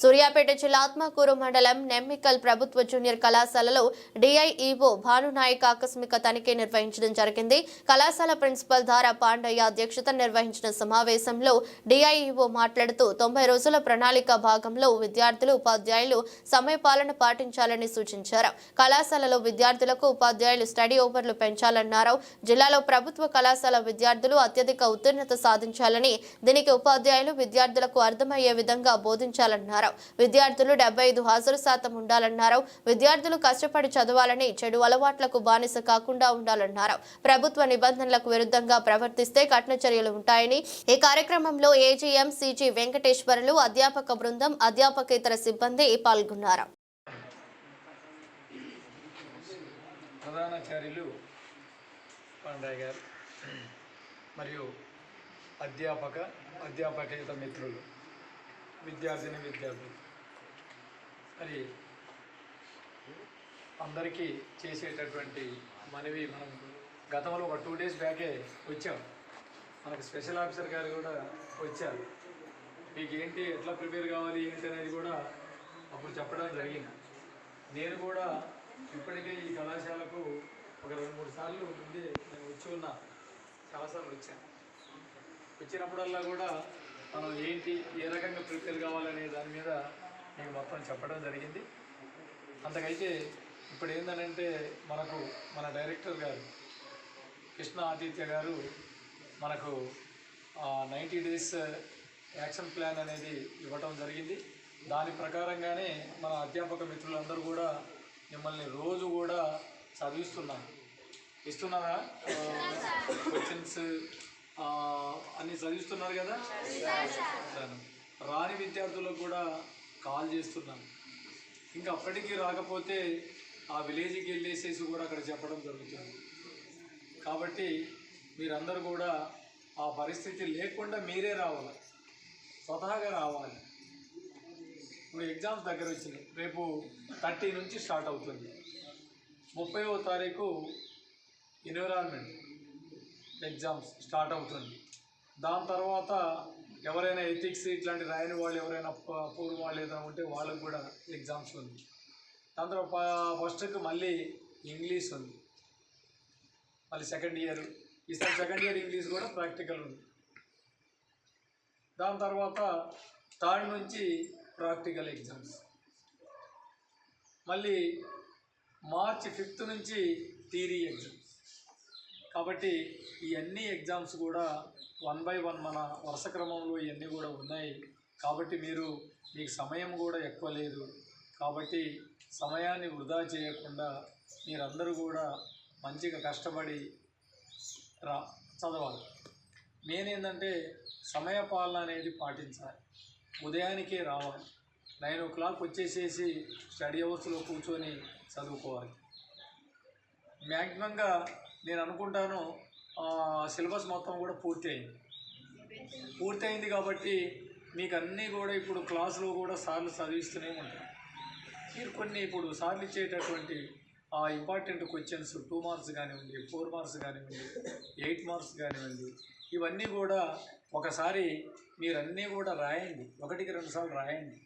సూర్యాపేట జిల్లా ఆత్మకూరు మండలం నెమ్మికల్ ప్రభుత్వ జూనియర్ కళాశాలలో డిఐఈఓ భానునాయక్ ఆకస్మిక తనిఖీ నిర్వహించడం జరిగింది. కళాశాల ప్రిన్సిపల్ ధారా పాండయ్య అధ్యక్షత నిర్వహించిన సమావేశంలో డిఐఈఓ మాట్లాడుతూ తొంభై రోజుల ప్రణాళిక భాగంలో విద్యార్థులు ఉపాధ్యాయులు సమయపాలన పాటించాలని సూచించారు. కళాశాలలో విద్యార్థులకు ఉపాధ్యాయులు స్టడీ ఓవర్లు పెంచాలన్నారు. జిల్లాలో ప్రభుత్వ కళాశాల విద్యార్థులు అత్యధిక ఉత్తీర్ణత సాధించాలని దీనికి ఉపాధ్యాయులు విద్యార్థులకు అర్థమయ్యే విధంగా బోధించాలన్నారు. విద్యార్థులు డెబ్బై ఐదు హాజరు శాతం ఉండాలన్నారు. విద్యార్థులు కష్టపడి చదవాలని చెడు అలవాట్లకు బానిస కాకుండా ఉండాలన్నారు. ప్రభుత్వ నిబంధనలకు విరుద్ధంగా ప్రవర్తిస్తే కఠిన చర్యలు ఉంటాయని ఈ కార్యక్రమంలో ఏజీఎం సిజి వెంకటేశ్వరులు అధ్యాపక బృందం అధ్యాపకేతర సిబ్బంది పాల్గొన్నారు. ప్రధానాచార్యులు పాండాయ్ గారు మరియు అధ్యాపక అధ్యాపకేత మిత్రులు. విద్యార్థిని విద్యార్థులు మరి అందరికీ చేసేటటువంటి మనవి మనం గతంలో ఒక టూ డేస్ బ్యాకే వచ్చాం. మనకు స్పెషల్ ఆఫీసర్ గారు కూడా వచ్చారు. మీకు ఏంటి ఎట్లా ప్రిపేర్ కావాలి ఏంటి అనేది కూడా అప్పుడు చెప్పడం జరిగింది. నేను కూడా ఇప్పటికే ఈ కళాశాలకు ఒక రెండు మూడు సార్లు ముందే నేను వచ్చి ఉన్నా. చాలాసార్లు వచ్చాను. వచ్చినప్పుడల్లా కూడా మనం ఏంటి ఏ రకంగా ప్రిపేర్ కావాలనే దాని మీద నేను మొత్తం చెప్పడం జరిగింది. అంతకైతే ఇప్పుడు ఏంటంటే మనకు మన డైరెక్టర్ గారు కృష్ణ ఆదిత్య గారు మనకు నైంటీ డేస్ యాక్షన్ ప్లాన్ అనేది ఇవ్వటం జరిగింది. దాని ప్రకారంగానే మన అధ్యాపక మిత్రులందరూ కూడా మిమ్మల్ని రోజు కూడా చదివిస్తున్నాను ఇస్తున్నారా? క్వశ్చన్స్ అన్ని చదివిస్తున్నారు కదా. రాని విద్యార్థులకు కూడా కాల్ చేస్తున్నాను. ఇంకా అప్పటికి రాకపోతే ఆ విలేజ్కి వెళ్ళేసేసి కూడా అక్కడ చెప్పడం జరుగుతుంది. కాబట్టి మీరందరూ కూడా ఆ పరిస్థితి లేకుండా మీరే రావాలి. స్వతహాగా రావాలి. ఇప్పుడు ఎగ్జామ్స్ దగ్గర వచ్చినాయి. రేపు థర్టీ నుంచి స్టార్ట్ అవుతుంది. ముప్పైవ తారీఖు ఎన్విరాన్మెంట్ ఎగ్జామ్స్ స్టార్ట్ అవుతుంది. దాని తర్వాత ఎవరైనా ఎథిక్స్ ఇట్లాంటి రాయని వాళ్ళు ఎవరైనా ప- పూర్వం వాళ్ళు ఏదైనా ఉంటే వాళ్ళకు కూడా ఎగ్జామ్స్ ఉంది. దాని తర్వాత ఫస్ట్కి మళ్ళీ ఇంగ్లీష్ ఉంది. మళ్ళీ సెకండ్ ఇయర్ ఈసారి సెకండ్ ఇయర్ ఇంగ్లీష్ కూడా ప్రాక్టికల్ ఉంది. దాని తర్వాత థర్డ్ నుంచి ప్రాక్టికల్ ఎగ్జామ్స్ మళ్ళీ మార్చి ఫిఫ్త్ నుంచి థీరీ ఎగ్జామ్స్ కాబట్టి ఈ అన్ని ఎగ్జామ్స్ కూడా వన్ బై వన్ మన వరుస క్రమంలో ఇవన్నీ కూడా ఉన్నాయి. కాబట్టి మీరు మీకు సమయం కూడా ఎక్కువ లేదు. కాబట్టి సమయాన్ని వృధా చేయకుండా మీరందరూ కూడా మంచిగా కష్టపడి రా చదవాలి. మెయిన్ ఏంటంటే సమయ పాలన అనేది పాటించాలి. ఉదయానికే రావాలి. నైన్ ఓ క్లాక్ వచ్చేసేసి స్టడీ అవర్స్లో కూర్చొని చదువుకోవాలి. మ్యాక్సిమంగా నేను అనుకుంటాను సిలబస్ మొత్తం కూడా పూర్తి అయింది పూర్తి అయింది కాబట్టి మీకు అన్నీ కూడా ఇప్పుడు క్లాసులో కూడా సార్లు చదివిస్తూనే ఉంటారు. మీరు కొన్ని ఇప్పుడు సార్లు ఇచ్చేటటువంటి ఆ ఇంపార్టెంట్ క్వశ్చన్స్ టూ మార్క్స్ కానివ్వండి ఫోర్ మార్క్స్ కానివ్వండి ఎయిట్ మార్క్స్ కానివ్వండి ఇవన్నీ కూడా ఒకసారి మీరు అన్నీ కూడా రాయండి. ఒకటికి రెండు సార్లు రాయండి.